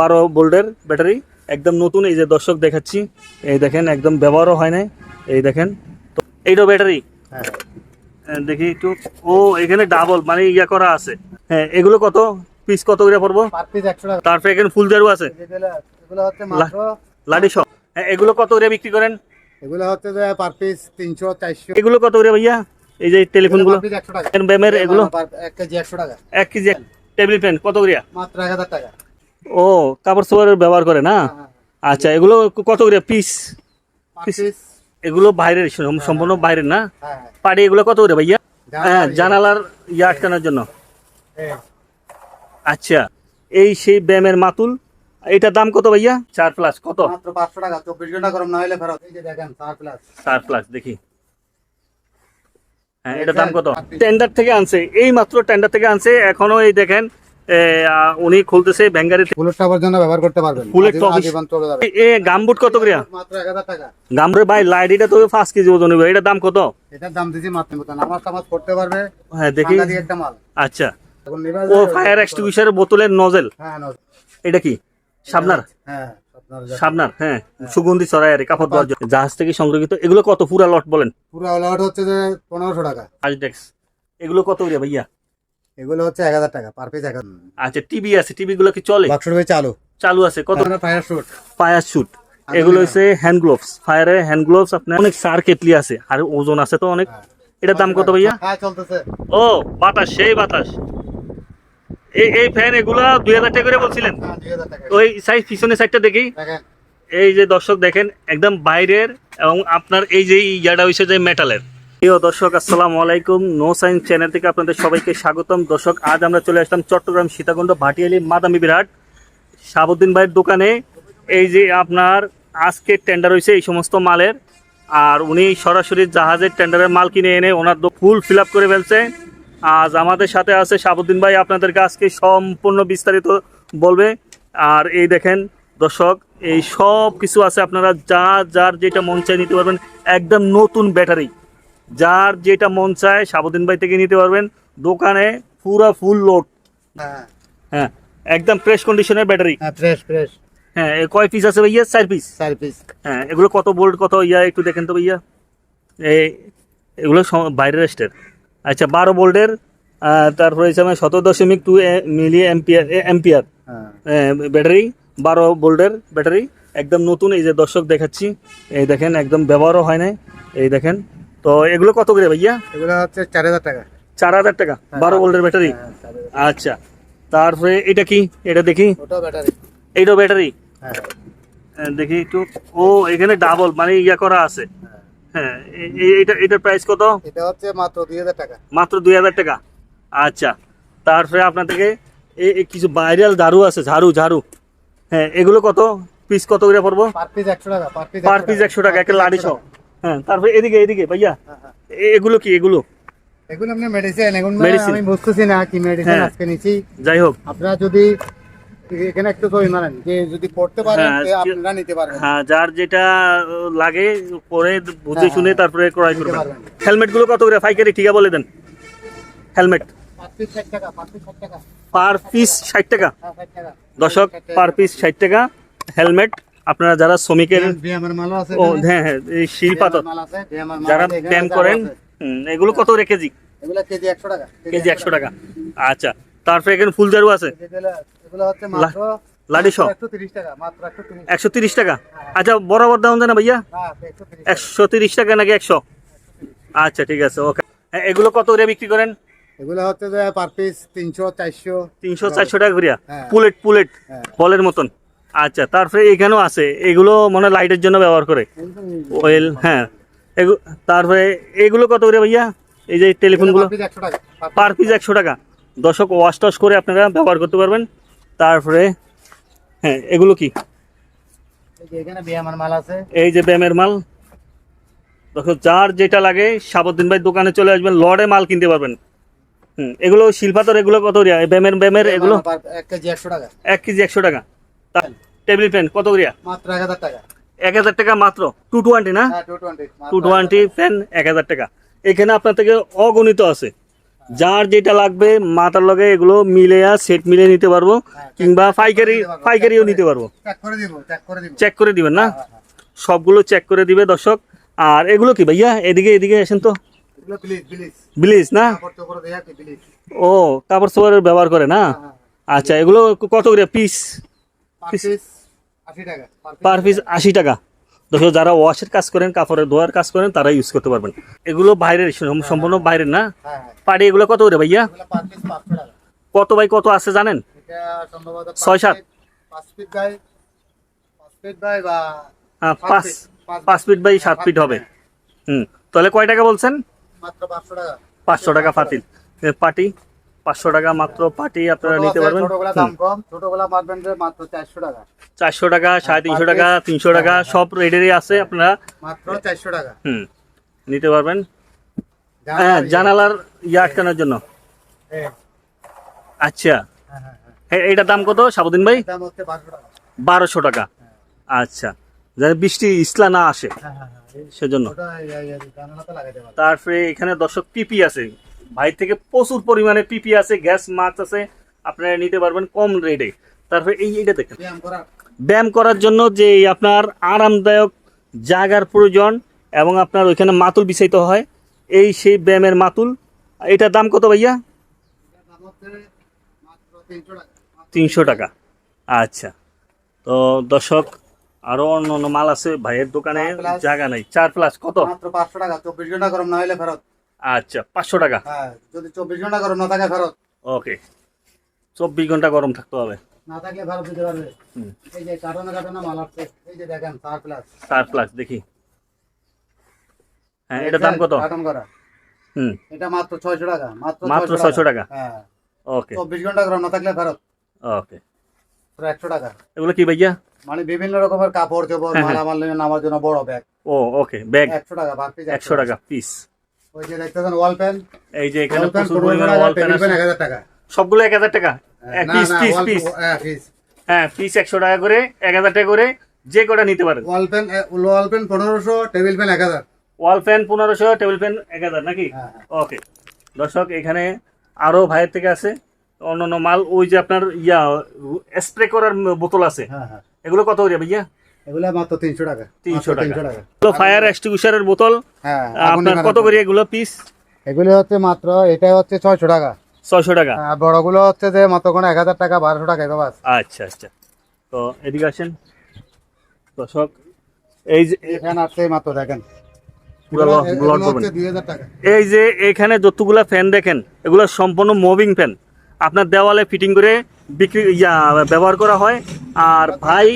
বারো ভোল্টের ব্যাটারি। একদম নতুন এই যে দর্শক দেখাচ্ছি এই দেখেন একদম ব্যবহারও হয় নাই এই দেখেন। তো এইটাও ব্যাটারি। হ্যাঁ। দেখি একটু। ও এখানে ডাবল মানে ইয়া করা আছে। হ্যাঁ এগুলো কত? পিস কত করে পড়ব? তারপরে এখানে ফুল জারু আছে। লাডি সহ হ্যাঁ এগুলো কত করে বিক্রি করেন? এগুলো হচ্ছে যে পার পিস তিনশো চারশো। এগুলো কত করে ভাইয়া? এই যে একশো টাকা। ব্যামের এগুলো? এক কেজি একশো টাকা। এক কেজি টেবিল ফ্যান কত করে মাত্র এক হাজার টাকা। ও কাপড় চোপড়ের ব্যবহার করে না? হ্যাঁ, আচ্ছা এগুলো কত করে পিস এগুলো বাইরের সম্পূর্ণ বাইরের না? হ্যাঁ হ্যাঁ। পাড়ি এগুলো কত করে ভাইয়া? হ্যাঁ। জানালার ইয়ে আটকানোর জন্য। আচ্ছা এই সেই ব্যায়ামের মাতুল এটার দাম কত ভাইয়া? চার প্লাস কত? পাঁচশো টাকা চব্বিশ ঘণ্টা গরম না হলে ফেরত। দেখেন চার প্লাস চার প্লাস দেখি। হ্যাঁ এটার দাম কত? টেন্ডার থেকে আনছে এই মাত্র টেন্ডার থেকে আনছে এখনও এই দেখেন উনি খুলতেছে ভ্যাঙ্গারি বুলেট টাওয়ার জন্য ব্যবহার করতে পারবেন। বুলেট আজীবন- চলে যাবে। এ গামবুট কত করে মাত্র এক হাজার টাকা। গামরে ভাই তো পাঁচ কেজি ওজন হবে এটার দাম কত? এটার দাম দিচ্ছি মাত্র করতে পারবে। হ্যাঁ দেখি। একটা মাল। আচ্ছা। ও ফায়ার এক্সটিংগুইশারের বোতলের নজেল হ্যাঁ এটা কি? সাবনার হ্যাঁ সাবনার হ্যাঁ। সুগন্ধি ছড়াই আর কাপড় ধোয়ার জন্য। জাহাজ থেকে সংগ্রহিত। এগুলো কত? পুরা লট বলেন। পুরো লট হচ্ছে যে পনেরোশো টাকা। আজডেক্স এগুলো কত ভাইয়া? এগুলো হচ্ছে এক হাজার টাকা পার পিস এক আচ্ছা টিভি আছে টিভি গুলো কি চলে? বাক্স চালু। চালু আছে কত? ফায়ার শুট ফায়ার শুট এগুলো হচ্ছে হ্যান্ড গ্লোভস ফায়ারের হ্যান্ড গ্লোভস আপনার অনেক সার কেটলি আছে আর ওজন আছে তো অনেক। এটার দাম কত ভাইয়া? হ্যাঁ চলতেছে। ও বাতাস সেই বাতাস। এই এই ফ্যান এগুলা দুই হাজার টাকা করে বলছিলেন? হ্যাঁ ওই সাইজ পিছনের সাইডটা দেখি। এই যে দর্শক দেখেন একদম বাইরের এবং আপনার এই যে ইয়াটা হয়েছে যে মেটালের প্রিয় দর্শক, আসসালামু আলাইকুম। নো সাইন্স চ্যানেল থেকে আপনাদের সবাইকে স্বাগতম। দর্শক, আজ আমরা চলে আসলাম চট্টগ্রাম সীতাকুণ্ড ভাটিয়ালি মাদামি বিরাট শাহাবুদ্দিন ভাইয়ের দোকানে। এই যে আপনার আজকে টেন্ডার হয়েছে এই সমস্ত মালের, আর উনি সরাসরি জাহাজের টেন্ডারের মাল কিনে এনে ওনার ফুল ফিল আপ করে ফেলছে। আজ আমাদের সাথে আছে শাহাবুদ্দিন ভাই, আপনাদেরকে আজকে সম্পূর্ণ বিস্তারিত বলবে। আর এই দেখেন দর্শক, এই সব কিছু আছে। আপনারা যা, যার যেটা মন চায় নিতে পারবেন। একদম নতুন ব্যাটারি। যার যেটা মন চায় শাহাবুদ্দিন ভাই থেকে নিতে পারবেন। দোকানে পুরো ফুল লোড হ্যাঁ। হ্যাঁ একদম ফ্রেশ কন্ডিশনের ব্যাটারি হ্যাঁ ফ্রেশ ফ্রেশ হ্যাঁ কয় পিস আছে ভাইয়া? চার পিস চার পিস হ্যাঁ এগুলো কত বোল্ট কত ইয়া একটু দেখেন তো ভাইয়া। এই এগুলো বাইরের স্টের আচ্ছা বারো বোল্টের তারপরে আমার সতেরো দশমিক টু মিলি এম্পিয়ার এম্পিয়ার ব্যাটারি বারো বোল্টের ব্যাটারি একদম নতুন এই যে দর্শক দেখাচ্ছি। এই দেখেন একদম ব্যবহারও হয় নাই। এই দেখেন তো এগুলো কত করে ভাইয়া? এগুলো হচ্ছে চার হাজার টাকা। চার হাজার টাকা? বারো ভোল্টের ব্যাটারি? হ্যাঁ। আচ্ছা। তারপরে এটা কি? এটা দেখি। এইটাও ব্যাটারি? হ্যাঁ। দেখি একটু। ও এখানে ডাবল মানে ইয়া করা আছে। হ্যাঁ। হ্যাঁ এটা এটার প্রাইস কত? এটা হচ্ছে মাত্র দুই হাজার টাকা। মাত্র দুই হাজার টাকা? আচ্ছা। তারপরে আপনার থেকে কিছু ভাইরাল ঝাড়ু আছে ঝাড়ু ঝাড়ু। হ্যাঁ এগুলো কত? পিস কত করে পড়ব? পার পিস একশো টাকা পার পিস একশো টাকা। একটা লাড়ি সহ। হ্যাঁ তারপরে এদিকে এদিকে ভাইয়া। হ্যাঁ, হ্যাঁ। এগুলো কি? এগুলো? এগুলো আপনার মেডিসিন এখন আমি বুঝতেছি না কি মেডিসিন হ্যাঁ। আজকে নিচ্ছি যাই হোক। আপনারা যদি এখানে একটু সই মারেন যে যদি পড়তে পারেন আপনারা নিতে পারবেন। হ্যাঁ যার যেটা লাগে পরে বুঝে শুনে। তারপরে ক্রয় করবেন। হেলমেটগুলো কত করে? পাইকারি ঠিকা বলে দেন। হেলমেট পার পিস ষাট টাকা দশক পার পিস ষাট টাকা। হেলমেট আপনারা যারা শ্রমিকের ও হ্যাঁ হ্যাঁ এই শিল পাথর। BMR মাল আছে BMR মাল যারা ব্যায়াম করেন এগুলো কত করে কেজি? কেজি একশো টাকা কেজি একশো টাকা। আচ্ছা তারপরে এখানে ফুল জারু আছে? এগুলো এগুলো হচ্ছে মাত্র লাডি সহ? একশো তিরিশ টাকা আচ্ছা বরাবর দাম ভাইয়া? হ্যাঁ একশো তিরিশ টাকা। নাকি একশো? আচ্ছা ঠিক আছে ওকে। হ্যাঁ, এগুলো কত করে বিক্রি করেন? এগুলো হচ্ছে পার পিস তিনশো চারশো। তিনশো চারশো টাকা করিয়া? হ্যাঁ। পুলেট পুলেট। বলের মতন। আচ্ছা তারপরে এখানেও আছে। এগুলো মানে লাইটের জন্য ব্যবহার করে। ওয়েল হ্যাঁ। তারপরে এগুলো কত করে ভাইয়া? এই যে টেলিফোনগুলো পার পিস একশো টাকা দশক ওয়াশ টস করে আপনারা ব্যবহার করতে পারবেন। তারপরে হ্যাঁ এগুলো কি? এই যে বিএমের মাল আছে। ব্যায়ামের মাল। দেখো যার যেটা লাগে সাবুদ্দিন ভাই দোকানে চলে আসবেন লড়ে মাল কিনতে পারবেন। হুম এগুলো শিল্পাতর এগুলো কত রিয়া ব্যামের ব্যায়ামের এগুলো? এক কেজি একশো টাকা। এক কেজি একশো টাকা। টেবিল ফ্যান কত রিয়া মাত্র এক হাজার টাকা। এক হাজার টাকা মাত্র? টু টোয়েন্টি না? হ্যাঁ টু টোয়েন্টি ফ্যান এক হাজার টাকা। এখানে আপনার থেকে অগণিত আছে। যার যেটা লাগবে মাথার লগে এগুলো মিলে আর সেট মিলে নিতে পারব কিংবা পাইকারি পাইকারিও নিতে পারব। চেক করে দিবেন না? হ্যাঁ, হ্যাঁ। সবগুলো চেক করে দিবে দর্শক। আর এগুলো কি ভাইয়া? এদিকে এদিকে আসেন তো। ব্লিজ না? ও কাপড় চোপড়ের ব্যবহার করে না? আচ্ছা এগুলো কত করে পিস পার পিস 80 টাকা। পার পিস আশি টাকা। দর্শক যারা ওয়াশের কাজ করেন কাপড়ের ধোয়ার কাজ করেন তারা ইউজ করতে পারবেন। এগুলো বাইরের সম্পূর্ণ বাইরের না? হ্যাঁ হ্যাঁ। পাড়ি এগুলো কত করে ভাইয়া? এগুলো পার পিস 500 টাকা। কত বাই কত আছে জানেন? ছয় সাত। 5 ফিট বাই 5 ফিট বাই বা হ্যাঁ, পাঁচ ফিট, পাঁচ ফিট বাই সাত ফিট হবে। হুম তাহলে কয় টাকা বলছেন? মাত্র 500 টাকা। পাঁচশো টাকা পাতিল এ, পাটি পাঁচশো টাকা মাত্র পাটি আপনারা নিতে পারবেন। ছোটগুলা দাম কম ছোটগুলা পারবেন মাত্র 400 টাকা। চারশো টাকা সাড়ে তিনশো টাকা তিনশো টাকা সব রেটেরই আছে আপনারা। মাত্র 400 টাকা। হুম নিতে পারবেন। হ্যাঁ ইয়ে। জানালার ইয়ে আটকানোর জন্য। হ্যাঁ, আচ্ছা। হ্যাঁ, হ্যাঁ, হ্যাঁ। এ- এইটার দাম কত সাবুদ্দিন ভাই? দাম হচ্ছে 500 টাকা। বারোশো টাকা। আচ্ছা। যাতে বৃষ্টি ইসলা না আসে। হ্যাঁ হ্যাঁ হ্যাঁ। সেজন্য। লাগাইতে পারবেন তারপরে এখানে দর্শক পিপি আছে। ভাই থেকে প্রচুর পরিমাণে পিপি আছে গ্যাস মাছ আছে আপনারা নিতে পারবেন কম রেটে তারপরে এই এইটা দেখেন। ব্যায়াম করা। ব্যায়াম করার জন্য যে আপনার আরামদায়ক জায়গার প্রয়োজন এবং আপনার ওইখানে মাতুল বিছাইতে হয় এই সেই ব্যায়ামের মাতুল। এটার দাম কত ভাইয়া? এটার দাম হচ্ছে মাত্র 300 টাকা মাত্র তিনশো টাকা। আচ্ছা। তো দর্শক আরও অন্য অন্য মাল আছে ভাইয়ের দোকানে জায়গা নাই। চার প্লাস কত? মাত্র 500 টাকা 24 ঘণ্টা গরম না হলে ফেরত। আচ্ছা পাঁচশো টাকা। হ্যাঁ যদি 24 ঘণ্টা গরম না থাকে ফেরত। ওকে। চব্বিশ ঘণ্টা গরম থাকতে হবে। না থাকলে ফেরত দিতে পারবে। এই যে কার্টনে কার্টনে মাল আসছে এই যে দেখেন চার প্লাস চার প্লাস দেখি। হ্যাঁ এটার দাম কত? কার্টন করা। হুম। এটা মাত্র 600 টাকা মাত্র মাত্র ছয়শো টাকা? হ্যাঁ। ওকে। 24 ঘণ্টা গরম না থাকলে ফেরত। ওকে। 100 টাকা। এগুলো কি ভাইয়া? মানে বিভিন্ন রকমের কাপড় চোপড় হ্যাঁ, হ্যাঁ। মালামাল নামার জন্য বড় ব্যাগ ও ওকে ব্যাগ 100 টাকা একশো টাকা পিস ওই যে দেখতেছেন ওয়াল পেন এই যে এখানে প্রচুর পরিমাণে ওয়াল পেন আছে। 1000 টাকা। সবগুলো এক হাজার টাকা? না, পিস পিস পিস হ্যাঁ, piece। হ্যাঁ পিস একশো টাকা করে এক হাজার টাকা করে যে কটা নিতে পারেন। ওয়াল পেন ওয়াল পেন পনেরোশো টেবিল পেন এক হাজার। ওয়াল ফ্যান পনেরোশো টেবিল ফ্যান এক হাজার নাকি? হ্যাঁ, হ্যাঁ। ওকে দর্শক এখানে আরও ভাইয়ের থেকে আছে অন্যান্য মাল ওই যে আপনার ইয়া স্প্রে করার বোতল আছে। হ্যাঁ হ্যাঁ। এগুলো কত করে ভাইয়া? এগুলো মাত্র তিনশো টাকা। তিনশো মাত্র টাকা। টাকা। এগুলো ফায়ার এক্সটিংগুইশারের বোতল। হ্যাঁ আপনার কত করে এগুলো পিস এগুলো হচ্ছে মাত্র এটা হচ্ছে ছয়শো টাকা। ছয়শো টাকা। আর বড়গুলো হচ্ছে যে মাত্র কোনো টাকা টাকা আছে। আচ্ছা আচ্ছা। তো এদিকে আসেন। দর্শক এই যে এখানে আসছে মাত্র দেখেন। এই যে এখানে যতগুলা ফ্যান দেখেন এগুলো সম্পূর্ণ মুভিং ফ্যান আপনার দেওয়ালে ফিটিং করে বিক্রি, ইয়া, ব্যবহার করা হয়। আর ভাই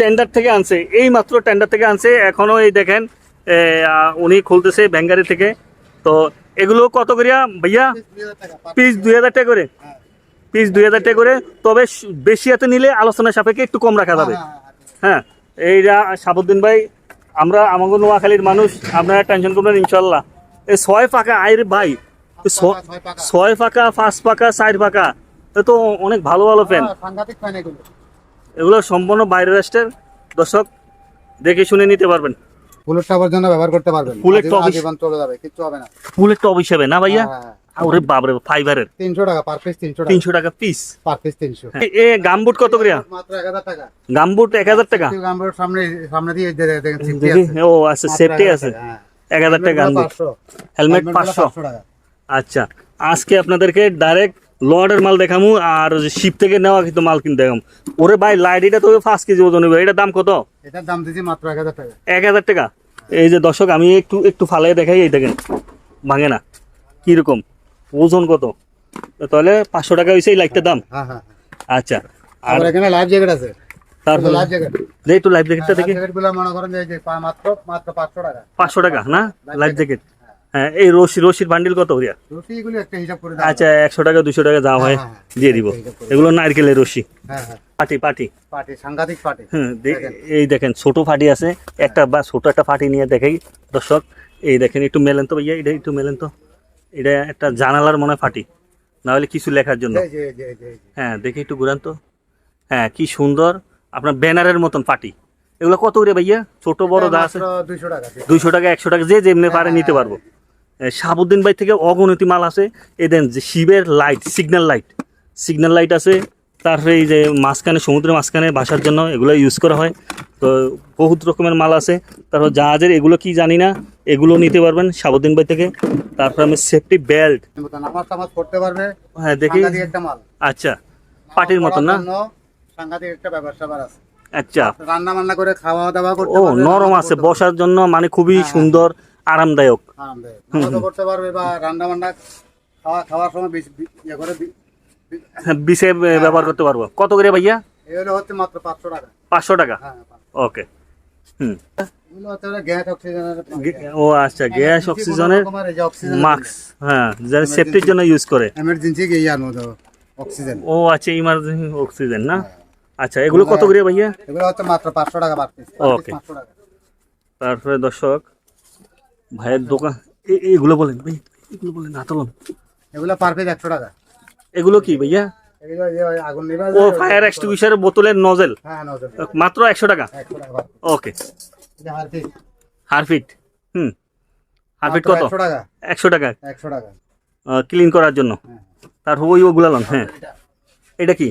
টেন্ডার থেকে আনছে এই মাত্র টেন্ডার থেকে আনছে। এখনও এই দেখেন উনি খুলতেছে ব্যাঙ্গারি থেকে। তো এগুলো কত করিয়া ভাইয়া? পিস দুই হাজার টাকা করে। পিস দুই হাজার টাকা করে। তবে বেশি হাতে নিলে আলোচনা সাপেক্ষে একটু কম রাখা যাবে। হ্যাঁ এইটা সাবুদ্দিন ভাই, আমরা আমাকে নোয়াখালীর মানুষ, আপনারা টেনশন করবেন ইনশাল্লাহ। এই ছয় পাকা আইরে ভাই ছয় পাকা পাঁচ পাকা চার এ তো অনেক ভালো ভালো ফ্যান সাংঘাতিক ফ্যান এগুলো। এগুলো সম্পূর্ণ বাইরের রাষ্ট্রের। দর্শক দেখে শুনে নিতে পারবেন। জন্য ব্যবহার করতে পারবেন। চলে যাবে হবে না। বুলেট টপ হিসেবে না ভাইয়া? হ্যাঁ, ওরে ফাইবারের টাকা পার পিস তিনশো টাকা। তিনশো টাকা পিস পার পিস তিনশো। এ গামবুট কত করে? মাত্র টাকা। গামবুট এক হাজার টাকা? আমরা সামনে সামনে দিয়ে দেখেন safety আছে। ও আচ্ছা সেফটি আছে। টাকা, হ্যাঁ। গামবুট হেলমেট Helmet গুলো পাঁচশো। 500 টাকা। আচ্ছা আজকে আপনাদেরকে ডাইরেক্ট লর্ডের মাল দেখামু আর শিপ থেকে নেওয়া কিন্তু মাল কিনতে দেখাম। ওরে ভাই লাইট এটা তো পাঁচ কেজি ওজন হবে এটার দাম কত? এটার দাম দিয়েছি মাত্র এক হাজার টাকা। এক হাজার টাকা? এই যে দর্শক আমি একটু একটু ফালাই দেখাই এই দেখেন ভাঙে না। কীরকম? ওজন কত? তাহলে পাঁচশো টাকা হয়েছে এই লাইটটার দাম। হ্যাঁ হ্যাঁ আচ্ছা আর এখানে লাইফ জ্যাকেট আছে। তারপর? লাইফ জ্যাকেট একটু লাইফ জ্যাকেটটা দেখি। মনে করেন যে মাত্র মাত্র পাঁচশো টাকা। পাঁচশো টাকা না? লাইফ জ্যাকেট হ্যাঁ এই রশি রশির বান্ডিল কত হইয়া রুটি এগুলো একটা হিসাব করে দাও। আচ্ছা একশো টাকা দুশো টাকা যা হয় হ্যাঁ, হ্যাঁ। দিয়ে দিব। এগুলো নারকেলের রশি। হ্যাঁ হ্যাঁ। পাটি পাটি। পার্টি সাংঘাতিক পার্টি হুম, এই দেখেন ছোট ফাটি আছে একটা বা ছোট একটা ফাটি নিয়ে দেখাই দর্শক। এই দেখেন একটু মেলেন তো ভাইয়া এটা একটু মেলেন তো। এটা একটা জানালার মনে হয় ফাটি না হলে কিছু লেখার জন্য। হ্যাঁ দেখি একটু ঘুরান তো। হ্যাঁ কি সুন্দর। আপনার ব্যানারের মতন ফাটি এগুলো কত করে ভাইয়া? ছোট বড় যা আছে। দুইশো টাকা। দিয়ে। দুইশো টাকা একশো টাকা যে যেমনি পারে নিতে পারব। শাহাবুদ্দিন ভাই থেকে অগণিত মাল আছে। এই দেন যে শিবের light signal light signal light আছে। তারপরে এই যে মাঝখানে সমুদ্রের মাঝখানে বাসার জন্য এগুলো ইউজ করা হয়। তো বহুত রকমের মাল আছে। তারপর জাহাজের এগুলো কি জানি না এগুলো নিতে পারবেন শাহাবুদ্দিন ভাই থেকে। তারপর আমি সেফটি বেল্ট পড়তে পারবে। হ্যাঁ দেখি। আচ্ছা পাটির মতন না? সাংঘাতিক একটা ব্যাপার আছে। আচ্ছা। রান্না বান্না করে খাওয়া দাওয়া করতে ও নরম আছে। বসার জন্য মানে খুবই হ্যাঁ, সুন্দর। আরামদায়ক। করতে পারবে বা রান্না বান্না খাওয়া খাওয়ার সময় বেশি ইয়ে করে বি- বি- ব্যবহার করতে পারব। কত করে ভাইয়া? এগুলো হচ্ছে মাত্র পাঁচশো টাকা। পাঁচশো টাকা? হ্যাঁ ওকে। হুম। ও আচ্ছা গ্যাস অক্সিজেনের মাস্ক হ্যাঁ যারা সেফটির জন্য ইউজ করে। Emergency oxygen. ও আচ্ছা ইমার্জেন্সি অক্সিজেন না? আচ্ছা এগুলো কত করে ভাইয়া? এগুলো হচ্ছে মাত্র পাঁচশো টাকা পার পিস Okay. টাকা। তারপরে দর্শক ভাইয়ের দোকান এগুলো বলেন ভাই এগুলো বলেন আতলন এগুলো পার পিস একশো টাকা। এগুলো কি ভাইয়া? ও ফায়ার বোতলের নজেল হ্যাঁ মাত্র একশো টাকা। ওকে হারফিট হুম। হারফিট কত? একশো টাকা। একশো টাকা? ক্লিন করার জন্য? হ্যাঁ। তারপর ওই ওগুলা লন হ্যাঁ। এটা। কি?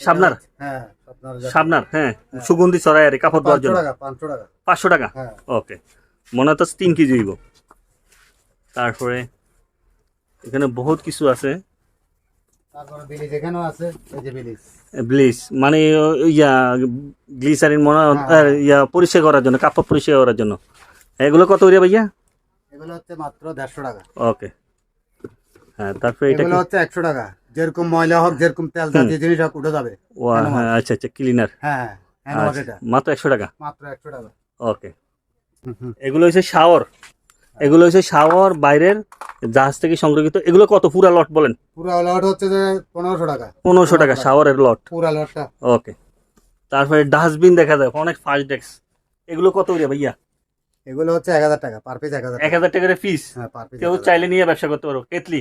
সাবনার হ্যাঁ সাবনার হ্যাঁ। সুগন্ধি ছড়াই আর কাপড় দেওয়ার জন্য। পাঁচশো টাকা। ওকে মনে হচ্ছে তিন কেজি হইব। তারপরে এখানে বহুত কিছু আছে। ব্লিচ মানে ইয়া গ্লিসারিন মনে হয়, হ্যাঁ। ইয়া পরিষ্কার করার জন্য কাপড় পরিষ্কার করার জন্য। এগুলো কত করে ভাইয়া? এগুলো হচ্ছে মাত্র দেড়শো টাকা। ওকে। হ্যাঁ তারপরে এটা হচ্ছে একশো টাকা। যেরকম ময়লা হোক যেরকম তেল জাতীয় জিনিস হোক উঠে যাবে। ও হ্যাঁ আচ্ছা আচ্ছা ক্লিনার হ্যাঁ হ্যাঁ মাত্র একশো টাকা? মাত্র একশো টাকা। ওকে। এগুলো হচ্ছে শাওয়ার। এগুলো হচ্ছে শাওয়ার বাইরের জাহাজ থেকে সংগ্রহিত এগুলো কত? পুরা লট বলেন। পুরো লট হচ্ছে যে পনেরোশো টাকা। পনেরোশো টাকা শাওয়ারের লট। পুরো লটটা। ওকে। তারপরে ডাস্টবিন দেখা যায় অনেক ফাস্ট ডেস্ক এগুলো কত করে ভাইয়া? এগুলো হচ্ছে এক হাজার টাকা পার পিস এক হাজার এক হাজার টাকা করে পিস হ্যাঁ পার পিস কেউ চাইলে নিয়ে ব্যবসা করতে পারো। কেতলি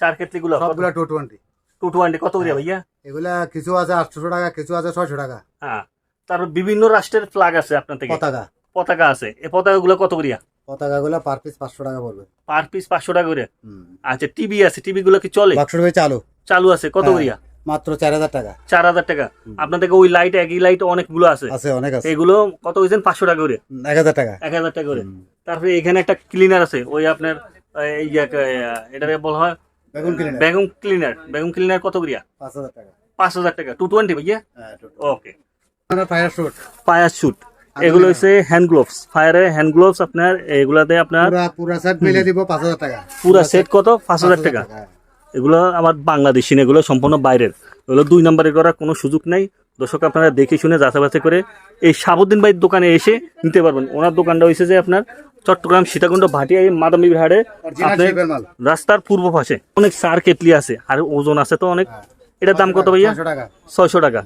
চার কেতলি গুলো সবগুলো টু টোয়েন্টি টু টোয়েন্টি কত করে ভাইয়া? এগুলা কিছু আছে আটশোশো টাকা কিছু আছে ছয়শো টাকা। হ্যাঁ। তারপর বিভিন্ন রাষ্ট্রের ফ্ল্যাগ আছে আপনার থেকে। পতাকা। পতাকা আছে। এই পতাকা গুলো কত করিয়া? পতাকা গুলো পার পিস পাঁচশো টাকা পড়বে। পার পিস পাঁচশো টাকা করে আচ্ছা টিভি আছে টিভি গুলো কি চলে? বাক্স চালু। চালু আছে কত হ্যাঁ। করিয়া? মাত্র চার হাজার টাকা। চার হাজার টাকা। আপনার থেকে ওই লাইট একই লাইট অনেকগুলো আছে। আছে অনেক আছে। এগুলো কত হয়েছেন পাঁচশো টাকা করে। এক হাজার টাকা। এক হাজার টাকা করে। তারপরে এখানে একটা ক্লিনার আছে ওই আপনার এই এটাকে বলা হয় বেগুন নেন। বেগুন ক্লিনার বেগুন ক্লিনার কত করিয়া? পাঁচ হাজার টাকা। পাঁচ হাজার টাকা। টু টোয়েন্টি ভাইয়া? Okay fire shoot fire shoot এগুলো হচ্ছে হ্যান্ড গ্লোভস ফায়ারের হ্যান্ড গ্লোভস আপনার এগুলাতে আপনার পুরা সেট মিলে দিব পাঁচ হাজার টাকা। পুরা সেট কত? পাঁচ হাজার টাকা। হ্যাঁ। এগুলো আমার বাংলাদেশি না এগুলো সম্পূর্ণ বাইরের। এগুলো দুই নম্বরে করার কোনো সুযোগ নাই। দর্শক আপনারা দেখে শুনে যাচাই করে এই সাবুদ্দিন ভাইয়ের দোকানে এসে নিতে পারবেন। ওনার দোকানটা হয়েছে যে আপনার চট্টগ্রাম সীতাকুণ্ড ভাটিয়া এই মাদামী মাল। রাস্তার পূর্ব পাশে। অনেক সার কেটলি আছে আর ওজন আছে তো অনেক। এটার দাম কত ভাইয়া? ছয়শো টাকা।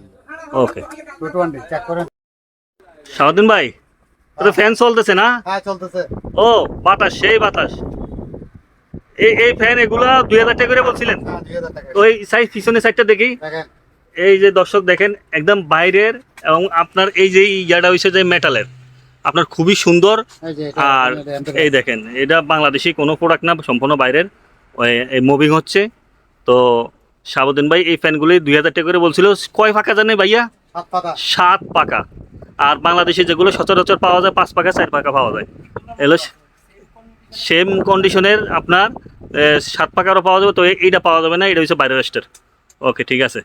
ওকে। সাবুদ্দিন ভাই তো ফ্যান চলতেছে না? হ্যাঁ চলতেছে। ও বাতাস সেই বাতাস। এই এই ফ্যান এগুলা দুই হাজার টাকা করে বলছিলেন? হ্যাঁ ওই সাইড পিছনের সাইডটা দেখি। এই যে দর্শক দেখেন একদম বাইরের এবং আপনার এই যে ইয়াটা হয়েছে যে মেটালের আপনার খুবই সুন্দর। আর এই দেখেন এটা বাংলাদেশি কোনো প্রোডাক্ট না সম্পূর্ণ বাইরের। এই মুভিং হচ্ছে। তো সাবুদ্দিন ভাই এই ফ্যানগুলি দুই হাজার টাকা করে বলছিল। কয় ফাঁকা জানে ভাইয়া? সাত পাকা। আর বাংলাদেশে যেগুলো সচরাচর পাওয়া যায়, পাঁচ পাকা চার পাকা পাওয়া যায়। এগুলো সেম কন্ডিশনের আপনার সাত পাকারও পাওয়া যাবে, তো এইটা পাওয়া যাবে না, এটা হচ্ছে বাইরের ওকে ঠিক আছে।